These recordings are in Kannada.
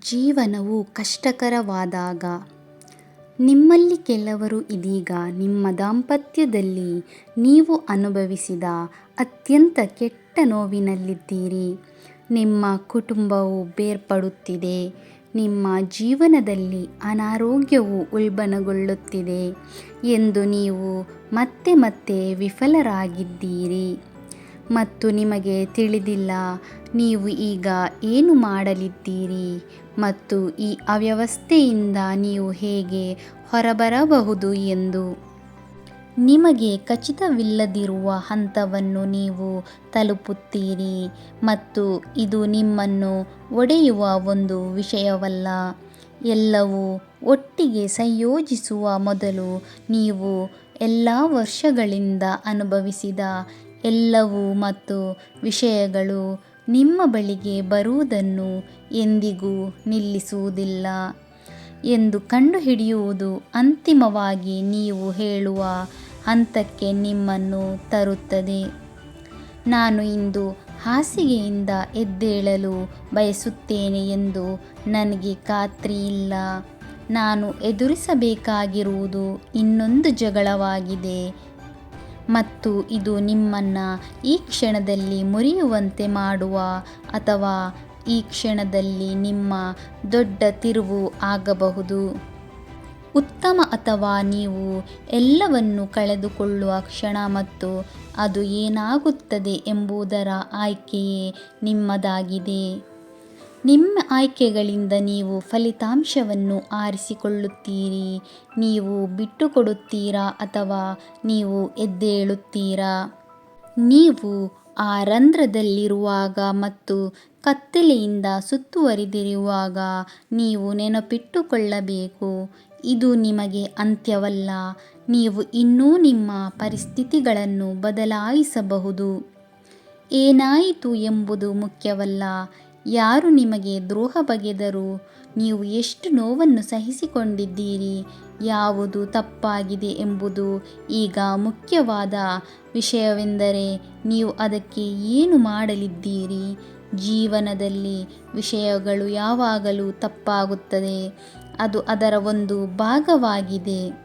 ಜೀವನವು ಕಷ್ಟಕರವಾದಾಗ ನಿಮ್ಮಲ್ಲಿ ಕೆಲವರು ಇದೀಗ ನಿಮ್ಮ ದಾಂಪತ್ಯದಲ್ಲಿ ನೀವು ಅನುಭವಿಸಿದ ಅತ್ಯಂತ ಕೆಟ್ಟ ನೋವಿನಲ್ಲಿದ್ದೀರಿ. ನಿಮ್ಮ ಕುಟುಂಬವು ಬೇರ್ಪಡುತ್ತಿದೆ. ನಿಮ್ಮ ಜೀವನದಲ್ಲಿ ಅನಾರೋಗ್ಯವು ಉಲ್ಬಣಗೊಳ್ಳುತ್ತಿದೆ ಎಂದು ನೀವು ಮತ್ತೆ ಮತ್ತೆ ವಿಫಲರಾಗಿದ್ದೀರಿ. ಮತ್ತು ನಿಮಗೆ ತಿಳಿದಿಲ್ಲ, ನೀವು ಈಗ ಏನು ಮಾಡಲಿದ್ದೀರಿ ಮತ್ತು ಈ ಅವ್ಯವಸ್ಥೆಯಿಂದ ನೀವು ಹೇಗೆ ಹೊರಬರಬಹುದು ಎಂದು. ನಿಮಗೆ ಖಚಿತವಿಲ್ಲದಿರುವ ಹಂತವನ್ನು ನೀವು ತಲುಪುತ್ತೀರಿ ಮತ್ತು ಇದು ನಿಮ್ಮನ್ನು ಒಡೆಯುವ ಒಂದು ವಿಷಯವಲ್ಲ. ಎಲ್ಲವೂ ಒಟ್ಟಿಗೆ ಸಂಯೋಜಿಸುವ ಮೊದಲು ನೀವು ಎಲ್ಲ ವರ್ಷಗಳಿಂದ ಅನುಭವಿಸಿದ ಎಲ್ಲವೂ ಮತ್ತು ವಿಷಯಗಳು ನಿಮ್ಮ ಬಳಿಗೆ ಬರುವುದನ್ನು ಎಂದಿಗೂ ನಿಲ್ಲಿಸುವುದಿಲ್ಲ ಎಂದು ಕಂಡುಹಿಡಿಯುವುದು ಅಂತಿಮವಾಗಿ ನೀವು ಹೇಳುವ ಹಂತಕ್ಕೆ ನಿಮ್ಮನ್ನು ತರುತ್ತದೆ. ನಾನು ಇಂದು ಹಾಸಿಗೆಯಿಂದ ಎದ್ದೇಳಲು ಬಯಸುತ್ತೇನೆ ಎಂದು ನನಗೆ ಖಾತ್ರಿಯಿಲ್ಲ ನಾನು ಎದುರಿಸಬೇಕಾಗಿರುವುದು ಇನ್ನೊಂದು ಜಗಳವಾಗಿದೆ. ಮತ್ತು ಇದು ನಿಮ್ಮನ್ನು ಈ ಕ್ಷಣದಲ್ಲಿ ಮುರಿಯುವಂತೆ ಮಾಡುವ ಅಥವಾ ಈ ಕ್ಷಣದಲ್ಲಿ ನಿಮ್ಮ ದೊಡ್ಡ ತಿರುವು ಆಗಬಹುದು. ಉತ್ತಮ ಅಥವಾ ನೀವು ಎಲ್ಲವನ್ನು ಕಳೆದುಕೊಳ್ಳುವ ಕ್ಷಣ ಮತ್ತು ಅದು ಏನಾಗುತ್ತದೆ ಎಂಬುದರ ಆಯ್ಕೆಯೇ ನಿಮ್ಮದಾಗಿದೆ. ನಿಮ್ಮ ಆಯ್ಕೆಗಳಿಂದ ನೀವು ಫಲಿತಾಂಶವನ್ನು ಆರಿಸಿಕೊಳ್ಳುತ್ತೀರಿ. ನೀವು ಬಿಟ್ಟುಕೊಡುತ್ತೀರಾ ಅಥವಾ ನೀವು ಎದ್ದೇಳುತ್ತೀರಾ? ನೀವು ಆ ರಂಧ್ರದಲ್ಲಿರುವಾಗ ಮತ್ತು ಕತ್ತಲೆಯಿಂದ ಸುತ್ತುವರಿದಿರುವಾಗ ನೀವು ನೆನಪಿಟ್ಟುಕೊಳ್ಳಬೇಕು. ಇದು ನಿಮಗೆ ಅಂತ್ಯವಲ್ಲ. ನೀವು ಇನ್ನೂ ನಿಮ್ಮ ಪರಿಸ್ಥಿತಿಗಳನ್ನು ಬದಲಾಯಿಸಬಹುದು. ಏನಾಯಿತು ಎಂಬುದು ಮುಖ್ಯವಲ್ಲ. ಯಾರು ನಿಮಗೆ ದ್ರೋಹ ಬಗೆದರು ನೀವು ಎಷ್ಟು ನೋವನ್ನು ಸಹಿಸಿಕೊಂಡಿದ್ದೀರಿ? ಯಾವುದು ತಪ್ಪಾಗಿದೆ ಎಂಬುದು ಈಗ ಮುಖ್ಯವಾದ ವಿಷಯವೆಂದರೆ ನೀವು ಅದಕ್ಕೆ ಏನು ಮಾಡಲಿದ್ದೀರಿ? ಜೀವನದಲ್ಲಿ ವಿಷಯಗಳು ಯಾವಾಗಲೂ ತಪ್ಪಾಗುತ್ತದೆ, ಅದು ಅದರ ಒಂದು ಭಾಗವಾಗಿದೆ.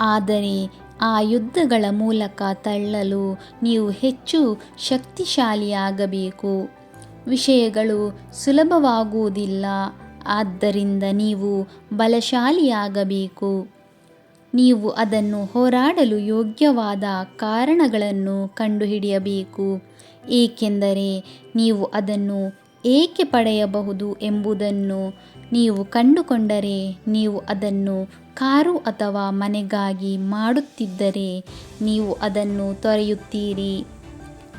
ಆದರೆ ಆ ಯುದ್ಧಗಳ ಮೂಲಕ ತಳ್ಳಲು ನೀವು ಹೆಚ್ಚು ಶಕ್ತಿಶಾಲಿಯಾಗಬೇಕು. ವಿಷಯಗಳು ಸುಲಭವಾಗುವುದಿಲ್ಲ. ಆದ್ದರಿಂದ ನೀವು ಬಲಶಾಲಿಯಾಗಬೇಕು. ನೀವು ಅದನ್ನು ಹೋರಾಡಲು ಯೋಗ್ಯವಾದ ಕಾರಣಗಳನ್ನು ಕಂಡುಹಿಡಿಯಬೇಕು. ಏಕೆಂದರೆ ನೀವು ಅದನ್ನು ಏಕೆ ಪಡೆಯಬಹುದು ಎಂಬುದನ್ನು ನೀವು ಕಂಡುಕೊಂಡರೆ, ನೀವು ಅದನ್ನು ಕಾರು ಅಥವಾ ಮನೆಗಾಗಿ ಮಾಡುತ್ತಿದ್ದರೆ ನೀವು ಅದನ್ನು ತೊರೆಯುತ್ತೀರಿ.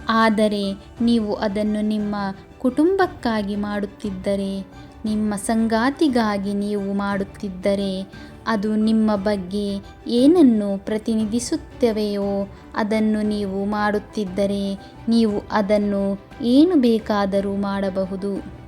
ಆದರೆ ನೀವು ಅದನ್ನು ನಿಮ್ಮ ಕುಟುಂಬಕ್ಕಾಗಿ ಮಾಡುತ್ತಿದ್ದರೆ, ನಿಮ್ಮ ಸಂಗಾತಿಗಾಗಿ ನೀವು ಮಾಡುತ್ತಿದ್ದರೆ, ಅದು ನಿಮ್ಮ ಬಗ್ಗೆ ಏನನ್ನು ಪ್ರತಿನಿಧಿಸುತ್ತವೆಯೋ ಅದನ್ನು ನೀವು ಮಾಡುತ್ತಿದ್ದರೆ, ನೀವು ಅದನ್ನು ಏನು ಬೇಕಾದರೂ ಮಾಡಬಹುದು.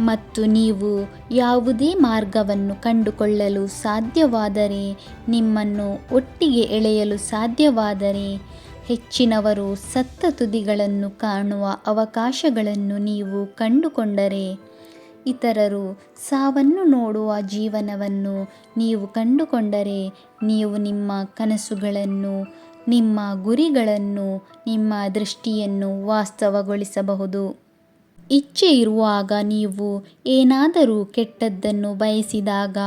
ಮತ್ತು ನೀವು ಯಾವುದೇ ಮಾರ್ಗವನ್ನು ಕಂಡುಕೊಳ್ಳಲು ಸಾಧ್ಯವಾದರೆ, ನಿಮ್ಮನ್ನು ಒಟ್ಟಿಗೆ ಎಳೆಯಲು ಸಾಧ್ಯವಾದರೆ ಹೆಚ್ಚಿನವರು ಸತ್ತ ತುದಿಗಳನ್ನು ಕಾಣುವ ಅವಕಾಶಗಳನ್ನು ನೀವು ಕಂಡುಕೊಂಡರೆ, ಇತರರು ಸಾವನ್ನು ನೋಡುವ ಜೀವನವನ್ನು ನೀವು ಕಂಡುಕೊಂಡರೆ, ನೀವು ನಿಮ್ಮ ಕನಸುಗಳನ್ನು, ನಿಮ್ಮ ಗುರಿಗಳನ್ನು, ನಿಮ್ಮ ದೃಷ್ಟಿಯನ್ನು ವಾಸ್ತವಗೊಳಿಸಬಹುದು. ಇಚ್ಛೆ ಇರುವಾಗ ನೀವು ಏನಾದರೂ ಕೆಟ್ಟದ್ದನ್ನು ಬಯಸಿದಾಗ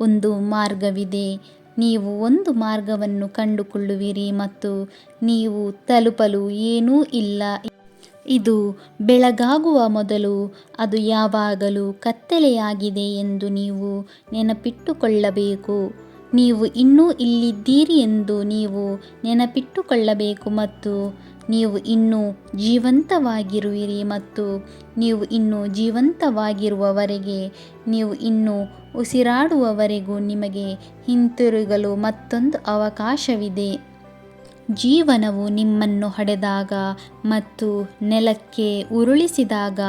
ಒಂದು ಮಾರ್ಗವಿದೆ. ನೀವು ಒಂದು ಮಾರ್ಗವನ್ನು ಕಂಡುಕೊಳ್ಳುವಿರಿ ಮತ್ತು ನೀವು ತಲುಪಲು ಏನೂ ಇಲ್ಲ. ಇದು ಬೆಳಗಾಗುವ ಮೊದಲು, ಅದು ಯಾವಾಗಲೂ ಕತ್ತಲೆಯಾಗಿದೆ ಎಂದು ನೀವು ನೆನಪಿಟ್ಟುಕೊಳ್ಳಬೇಕು. ನೀವು ಇನ್ನೂ ಇಲ್ಲಿದ್ದೀರಿ ಎಂದು ನೀವು ನೆನಪಿಟ್ಟುಕೊಳ್ಳಬೇಕು ಮತ್ತು ನೀವು ಇನ್ನೂ ಜೀವಂತವಾಗಿರುವಿರಿ ಮತ್ತು ನೀವು ಇನ್ನೂ ಜೀವಂತವಾಗಿರುವವರೆಗೆ, ನೀವು ಇನ್ನೂ ಉಸಿರಾಡುವವರೆಗೂ ನಿಮಗೆ ಹಿಂತಿರುಗಲು ಮತ್ತೊಂದು ಅವಕಾಶವಿದೆ. ಜೀವನವು ನಿಮ್ಮನ್ನು ಹೊಡೆದಾಗ ಮತ್ತು ನೆಲಕ್ಕೆ ಉರುಳಿಸಿದಾಗ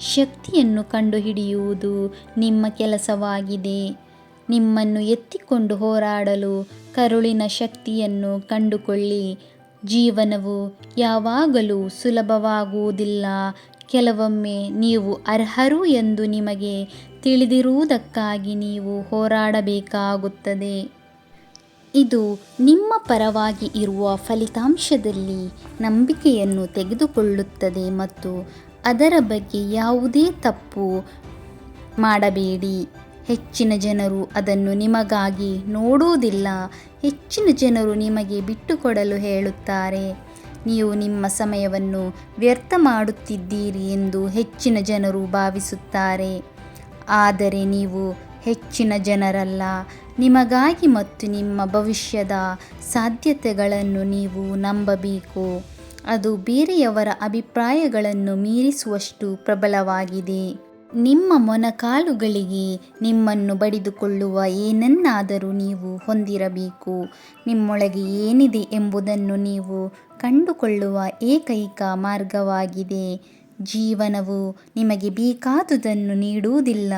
ಶಕ್ತಿಯನ್ನು ಕಂಡುಹಿಡಿಯುವುದು ನಿಮ್ಮ ಕೆಲಸವಾಗಿದೆ. ನಿಮ್ಮನ್ನು ಎತ್ತಿಕೊಂಡು ಹೋರಾಡಲು ಕರುಳಿನ ಶಕ್ತಿಯನ್ನು ಕಂಡುಕೊಳ್ಳಿ. ಜೀವನವು ಯಾವಾಗಲೂ ಸುಲಭವಾಗುವುದಿಲ್ಲ. ಕೆಲವೊಮ್ಮೆ ನೀವು ಅರ್ಹರು ಎಂದು ನಿಮಗೆ ತಿಳಿದಿರುವುದಕ್ಕಾಗಿ ನೀವು ಹೋರಾಡಬೇಕಾಗುತ್ತದೆ. ಇದು ನಿಮ್ಮ ಪರವಾಗಿ ಇರುವ ಫಲಿತಾಂಶದಲ್ಲಿ ನಂಬಿಕೆಯನ್ನು ತೆಗೆದುಕೊಳ್ಳುತ್ತದೆ ಮತ್ತು ಅದರ ಬಗ್ಗೆ ಯಾವುದೇ ತಪ್ಪು ಮಾಡಬೇಡಿ. ಹೆಚ್ಚಿನ ಜನರು ಅದನ್ನು ನಿಮಗಾಗಿ ನೋಡುವುದಿಲ್ಲ. ಹೆಚ್ಚಿನ ಜನರು ನಿಮಗೆ ಬಿಟ್ಟುಕೊಡಲು ಹೇಳುತ್ತಾರೆ. ನೀವು ನಿಮ್ಮ ಸಮಯವನ್ನು ವ್ಯರ್ಥ ಮಾಡುತ್ತಿದ್ದೀರಿ ಎಂದು ಹೆಚ್ಚಿನ ಜನರು ಭಾವಿಸುತ್ತಾರೆ. ಆದರೆ ನೀವು ಹೆಚ್ಚಿನ ಜನರಲ್ಲ. ನಿಮಗಾಗಿ ಮತ್ತು ನಿಮ್ಮ ಭವಿಷ್ಯದ ಸಾಧ್ಯತೆಗಳನ್ನು ನೀವು ನಂಬಬೇಕು. ಅದು ಬೇರೆಯವರ ಅಭಿಪ್ರಾಯಗಳನ್ನು ಮೀರಿಸುವಷ್ಟು ಪ್ರಬಲವಾಗಿದೆ. ನಿಮ್ಮ ಮೊನಕಾಲುಗಳಿಗೆ ನಿಮ್ಮನ್ನು ಬಡಿದುಕೊಳ್ಳುವ ಏನನ್ನಾದರೂ ನೀವು ಹೊಂದಿರಬೇಕು. ನಿಮ್ಮೊಳಗೆ ಏನಿದೆ ಎಂಬುದನ್ನು ನೀವು ಕಂಡುಕೊಳ್ಳುವ ಏಕೈಕ ಮಾರ್ಗವಾಗಿದೆ. ಜೀವನವು ನಿಮಗೆ ಬೇಕಾದುದನ್ನು ನೀಡುವುದಿಲ್ಲ.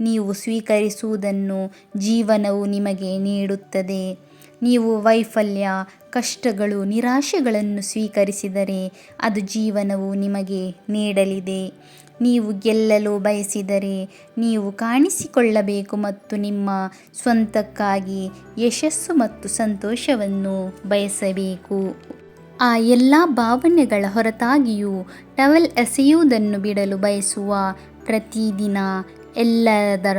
ನೀವು ಸ್ವೀಕರಿಸುವುದನ್ನು ಜೀವನವು ನಿಮಗೆ ನೀಡುತ್ತದೆ. ನೀವು ವೈಫಲ್ಯ, ಕಷ್ಟಗಳು, ನಿರಾಶೆಗಳನ್ನು ಸ್ವೀಕರಿಸಿದರೆ ಅದು ಜೀವನವು ನಿಮಗೆ ನೀಡಲಿದೆ. ನೀವು ಗೆಲ್ಲಲು ಬಯಸಿದರೆ ನೀವು ಕಾಣಿಸಿಕೊಳ್ಳಬೇಕು ಮತ್ತು ನಿಮ್ಮ ಸ್ವಂತಕ್ಕಾಗಿ ಯಶಸ್ಸು ಮತ್ತು ಸಂತೋಷವನ್ನು ಬಯಸಬೇಕು. ಆ ಎಲ್ಲ ಭಾವನೆಗಳ ಹೊರತಾಗಿಯೂ ಟವೆಲ್ ಎಸೆಯುವುದನ್ನು ಬಿಡಲು ಬಯಸುವ ಪ್ರತಿದಿನ ಎಲ್ಲದರ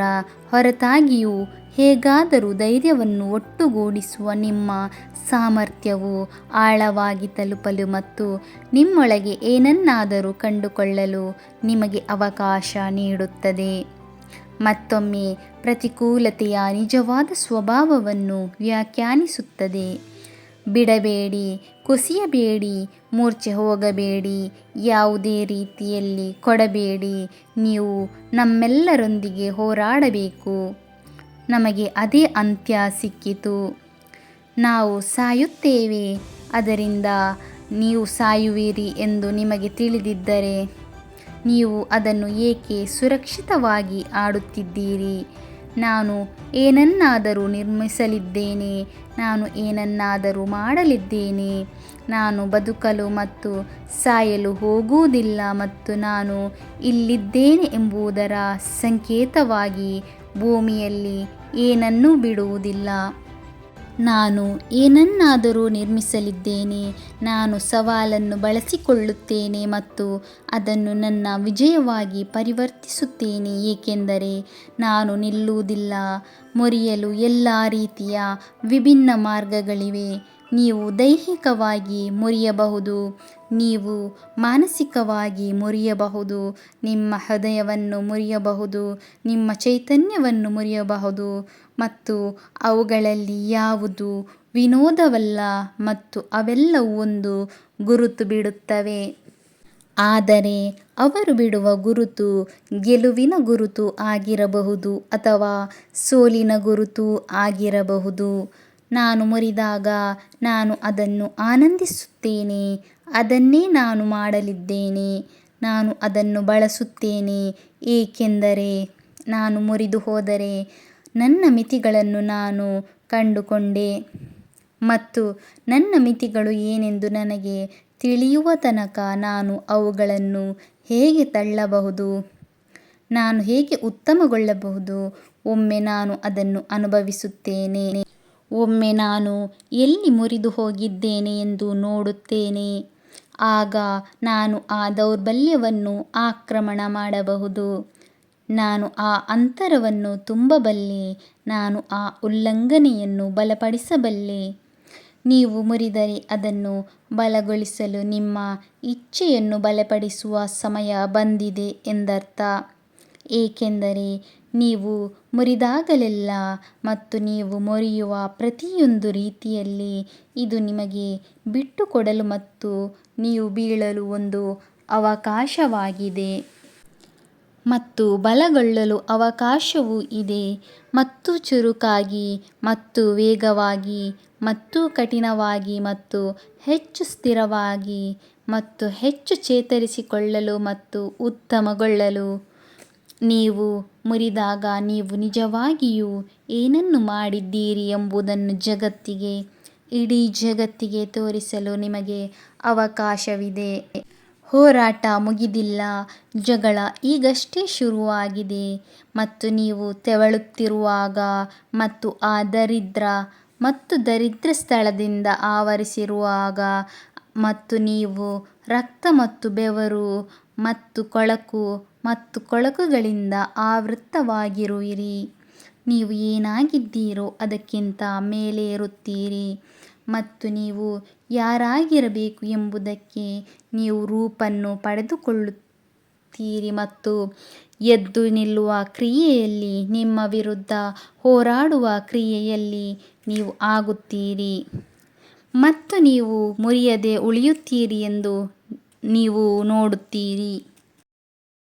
ಹೊರತಾಗಿಯೂ ಹೇಗಾದರೂ ಧೈರ್ಯವನ್ನು ಒಟ್ಟುಗೂಡಿಸುವ ನಿಮ್ಮ ಸಾಮರ್ಥ್ಯವು ಆಳವಾಗಿ ತಲುಪಲು ಮತ್ತು ನಿಮ್ಮೊಳಗೆ ಏನನ್ನಾದರೂ ಕಂಡುಕೊಳ್ಳಲು ನಿಮಗೆ ಅವಕಾಶ ನೀಡುತ್ತದೆ. ಮತ್ತೊಮ್ಮೆ, ಪ್ರತಿಕೂಲತೆಯ ನಿಜವಾದ ಸ್ವಭಾವವನ್ನು ವ್ಯಾಖ್ಯಾನಿಸುತ್ತದೆ. ಬಿಡಬೇಡಿ, ಕುಸಿಯಬೇಡಿ, ಮೂರ್ಛೆ ಹೋಗಬೇಡಿ, ಯಾವುದೇ ರೀತಿಯಲ್ಲಿ ಕೊಡಬೇಡಿ, ನೀವು ನಮ್ಮೆಲ್ಲರೊಂದಿಗೆ ಹೋರಾಡಬೇಕು. ನಮಗೆ ಅದೇ ಅಂತ್ಯ ಸಿಕ್ಕಿತು. ನಾವು ಸಾಯುತ್ತೇವೆ. ಅದರಿಂದ ನೀವು ಸಾಯುವಿರಿ ಎಂದು ನಿಮಗೆ ತಿಳಿದಿದ್ದರೆ ನೀವು ಅದನ್ನು ಏಕೆ ಸುರಕ್ಷಿತವಾಗಿ ಆಡುತ್ತಿದ್ದೀರಿ? ನಾನು ಏನನ್ನಾದರೂ ನಿರ್ಮಿಸಲಿದ್ದೇನೆ. ನಾನು ಏನನ್ನಾದರೂ ಮಾಡಲಿದ್ದೇನೆ. ನಾನು ಬದುಕಲು ಮತ್ತು ಸಾಯಲು ಹೋಗುವುದಿಲ್ಲ ಮತ್ತು ನಾನು ಇಲ್ಲಿದ್ದೇನೆ ಎಂಬುದರ ಸಂಕೇತವಾಗಿ ಭೂಮಿಯಲ್ಲಿ ಏನನ್ನೂ ಬಿಡುವುದಿಲ್ಲ. ನಾನು ಏನನ್ನಾದರೂ ನಿರ್ಮಿಸಲಿದ್ದೇನೆ, ನಾನು ಸವಾಲನ್ನು ಬಳಸಿಕೊಳ್ಳುತ್ತೇನೆ ಮತ್ತು ಅದನ್ನು ನನ್ನ ವಿಜಯವಾಗಿ ಪರಿವರ್ತಿಸುತ್ತೇನೆ, ಏಕೆಂದರೆ ನಾನು ನಿಲ್ಲುವುದಿಲ್ಲ. ಮುರಿಯಲು ಎಲ್ಲ ರೀತಿಯ ವಿಭಿನ್ನ ಮಾರ್ಗಗಳಿವೆ. ನೀವು ದೈಹಿಕವಾಗಿ ಮುರಿಯಬಹುದು, ನೀವು ಮಾನಸಿಕವಾಗಿ ಮುರಿಯಬಹುದು, ನಿಮ್ಮ ಹೃದಯವನ್ನು ಮುರಿಯಬಹುದು, ನಿಮ್ಮ ಚೈತನ್ಯವನ್ನು ಮುರಿಯಬಹುದು ಮತ್ತು ಅವುಗಳಲ್ಲಿ ಯಾವುದು ವಿನೋದವಲ್ಲ ಮತ್ತು ಅವೆಲ್ಲವೂ ಒಂದು ಗುರುತು ಬಿಡುತ್ತವೆ. ಆದರೆ ಅವರು ಬಿಡುವ ಗುರುತು ಗೆಲುವಿನ ಗುರುತು ಆಗಿರಬಹುದು ಅಥವಾ ಸೋಲಿನ ಗುರುತು ಆಗಿರಬಹುದು. ನಾನು ಮುರಿದಾಗ ನಾನು ಅದನ್ನು ಆನಂದಿಸುತ್ತೇನೆ, ಅದನ್ನೇ ನಾನು ಮಾಡಲಿದ್ದೇನೆ, ನಾನು ಅದನ್ನು ಬಳಸುತ್ತೇನೆ, ಏಕೆಂದರೆ ನಾನು ಮುರಿದು ಹೋದರೆ ನನ್ನ ಮಿತಿಗಳನ್ನು ನಾನು ಕಂಡುಕೊಂಡೆ ಮತ್ತು ನನ್ನ ಮಿತಿಗಳು ಏನೆಂದು ನನಗೆ ತಿಳಿಯುವ ತನಕ ನಾನು ಅವುಗಳನ್ನು ಹೇಗೆ ತಳ್ಳಬಹುದು, ನಾನು ಹೇಗೆ ಉತ್ತಮಗೊಳ್ಳಬಹುದು, ಒಮ್ಮೆ ನಾನು ಅದನ್ನು ಅನುಭವಿಸುತ್ತೇನೆ. ಒಮ್ಮೆ ನಾನು ಎಲ್ಲಿ ಮುರಿದು ಹೋಗಿದ್ದೇನೆ ಎಂದು ನೋಡುತ್ತೇನೆ. ಆಗ ನಾನು ಆ ದೌರ್ಬಲ್ಯವನ್ನು ಆಕ್ರಮಣ ಮಾಡಬಹುದು. ನಾನು ಆ ಅಂತರವನ್ನು ತುಂಬಬಲ್ಲೆ, ನಾನು ಆ ಉಲ್ಲಂಘನೆಯನ್ನು ಬಲಪಡಿಸಬಲ್ಲೆ. ನೀವು ಮುರಿದರೆ ಅದನ್ನು ಬಲಗೊಳಿಸಲು ನಿಮ್ಮ ಇಚ್ಛೆಯನ್ನು ಬಲಪಡಿಸುವ ಸಮಯ ಬಂದಿದೆ ಎಂದರ್ಥ. ಏಕೆಂದರೆ ನೀವು ಮುರಿದಾಗಲೆಲ್ಲ ಮತ್ತು ನೀವು ಮುರಿಯುವ ಪ್ರತಿಯೊಂದು ರೀತಿಯಲ್ಲಿ ಇದು ನಿಮಗೆ ಬಿಟ್ಟುಕೊಡಲು ಮತ್ತು ನೀವು ಬೀಳಲು ಒಂದು ಅವಕಾಶವಾಗಿದೆ. ಮತ್ತು ಬಲಗೊಳ್ಳಲು ಅವಕಾಶವೂ ಇದೆ. ಮತ್ತು ಚುರುಕಾಗಿ, ಮತ್ತು ವೇಗವಾಗಿ, ಮತ್ತು ಕಠಿಣವಾಗಿ, ಮತ್ತು ಹೆಚ್ಚು ಸ್ಥಿರವಾಗಿ, ಮತ್ತು ಹೆಚ್ಚು ಚೇತರಿಸಿಕೊಳ್ಳಲು ಮತ್ತು ಉತ್ತಮಗೊಳ್ಳಲು ನೀವು ಮುರಿದಾಗ ನೀವು ನಿಜವಾಗಿಯೂ ಏನನ್ನು ಮಾಡಿದ್ದೀರಿ ಎಂಬುದನ್ನು ಜಗತ್ತಿಗೆ, ಇಡೀ ಜಗತ್ತಿಗೆ ತೋರಿಸಲು ನಿಮಗೆ ಅವಕಾಶವಿದೆ. ಹೋರಾಟ ಮುಗಿದಿಲ್ಲ, ಜಗಳ ಈಗಷ್ಟೇ ಶುರುವಾಗಿದೆ ಮತ್ತು ನೀವು ತೆವಳುತ್ತಿರುವಾಗ ಮತ್ತು ಆ ದರಿದ್ರ ಮತ್ತು ದರಿದ್ರ ಸ್ಥಳದಿಂದ ಆವರಿಸಿರುವಾಗ ಮತ್ತು ನೀವು ರಕ್ತ ಮತ್ತು ಬೆವರು ಮತ್ತು ಕೊಳಕು ಮತ್ತು ಕೊಳಕುಗಳಿಂದ ಆವೃತವಾಗಿರುವಿರಿ ನೀವು ಏನಾಗಿದ್ದೀರೋ ಅದಕ್ಕಿಂತ ಮೇಲೇರುತ್ತೀರಿ. ಮತ್ತು ನೀವು ಯಾರಾಗಿರಬೇಕು ಎಂಬುದಕ್ಕೆ ನೀವು ರೂಪನ್ನು ಪಡೆದುಕೊಳ್ಳುತ್ತೀರಿ ಮತ್ತು ಎದ್ದು ನಿಲ್ಲುವ ಕ್ರಿಯೆಯಲ್ಲಿ, ನಿಮ್ಮ ವಿರುದ್ಧ ಹೋರಾಡುವ ಕ್ರಿಯೆಯಲ್ಲಿ ನೀವು ಆಗುತ್ತೀರಿ. ಮತ್ತು ನೀವು ಮುರಿಯದೆ ಉಳಿಯುತ್ತೀರಿ ಎಂದು ನೀವು ನೋಡುತ್ತೀರಿ.